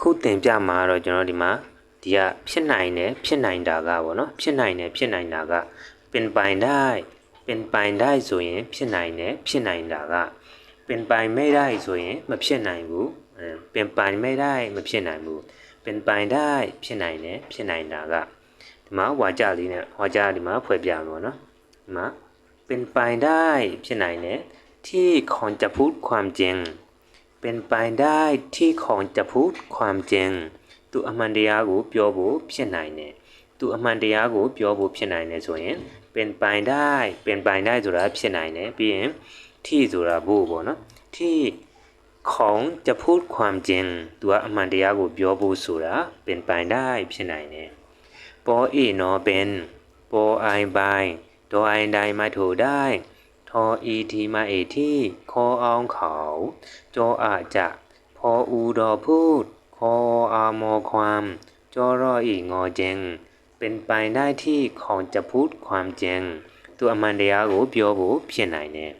အခုသင်ပြမှာတော့ကျွန်တော်ဒီမှာဒီကဖြစ်နိုင်တယ်ဖြစ်နိုင်တာကပေါ့နော်ဖြစ်နိုင်တယ်ဖြစ်နိုင်တာကပင်ပိုင်ได้ပင်ပိုင်ได้ဆိုရင် ဖြစ်နိုင်တယ်ဖြစ်နိုင်တာကပင်ပိုင်ไม่ได้ဆိုရင် မဖြစ်နိုင်ဘူးအဲပင်ပိုင်ไม่ได้မဖြစ်နိုင်ဘူးပင်ပိုင်ได้ဖြစ်နိုင်တယ်ဖြစ်နိုင်တာကဒီမှာဝါကြလေးနဲ့ဝါကြဒီမှာဖွဲ့ပြမှာပေါ့နော်ဒီမှာပင်ပိုင်ได้ဖြစ်နိုင်တယ်ที่คนจะพูดความจริง เป็นไปได้ที่ของจะพูดความจริงသူအမှန်တရားကိုပြောဖို့ဖြစ်နိုင်တယ်သူအမှန်တရားကိုပြောဖို့ဖြစ်နိုင်တယ်ဆိုရင်เป็นไปได้เป็นไปได้ဆိုတာဖြစ်နိုင်တယ်ပြီးရင်ที่ဆိုတာဘို့ပေါ့နော်ที่ของจะพูดความจริงသူကအမှန်တရားကိုပြောဖို့ဆိုတာเป็นไปได้ဖြစ်နိုင်တယ်ปอเอเนาะเป็นปอไอไปดอไอได้มาถูได้ ทออีทีมาเอที่คออองเขาจออาจะพออูดอพูด คออามอความจอรออีงอเจงเป็นไปได้ที่ของจะพูดความจริงသူအမှန်တရားကိုပြောဖို့ဖြစ်နိုင်တယ်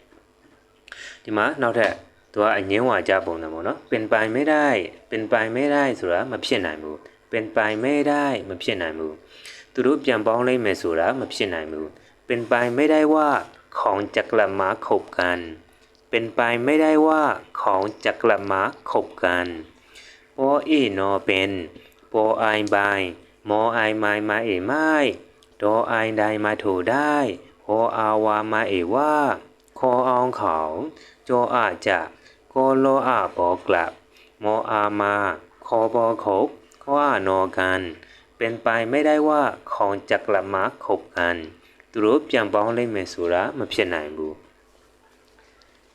ဒီမှာနောက်ထပ်သူကအငင်းဝါကြပုံတယ်ပေါ့နော်ပင်ပိုင်ไม่ได้ပင်ပိုင်ไม่ได้ဆိုတာမဖြစ်နိုင်ဘူးပင်ပိုင်ไม่ได้မဖြစ်နိုင်ဘူးသူတို့ပြန်ပေါင်းလိုက်မယ်ဆိုတာမဖြစ်နိုင်ဘူးเป็นไปไม่ได้ว่า ของจะกลับมาคบกัน เป็นไปไม่ได้ว่าของจะกลับมาคบกันปอเอนอเป็นปอไอใบมอไอไมมาเอไม่ดอไอใดมาถูได้โออาวามาเอว่าคออองเขาโจอาจะโกโลอาบอกลับมออามาคอบอคบขออานอกัน เป็นไปไม่ได้ว่าของจะกลับมาคบกัน သူတို့ပြန်ပေါင်းလိုက်မယ်ဆိုတာမဖြစ်နိုင်ဘူး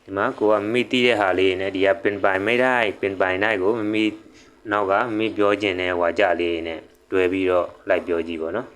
ဒီမှာကိုကမိတိတဲ့ဟာလေးနဲ့ဒီကပင်ပိုင်မိတိုင်းပင်ပိုင်နိုင်ကိုမမိနောက်ကမမိပြောခြင်းနဲ့ဟွာကြလေးနဲ့တွဲပြီးတော့လိုက်ပြောကြည့်ပါတော့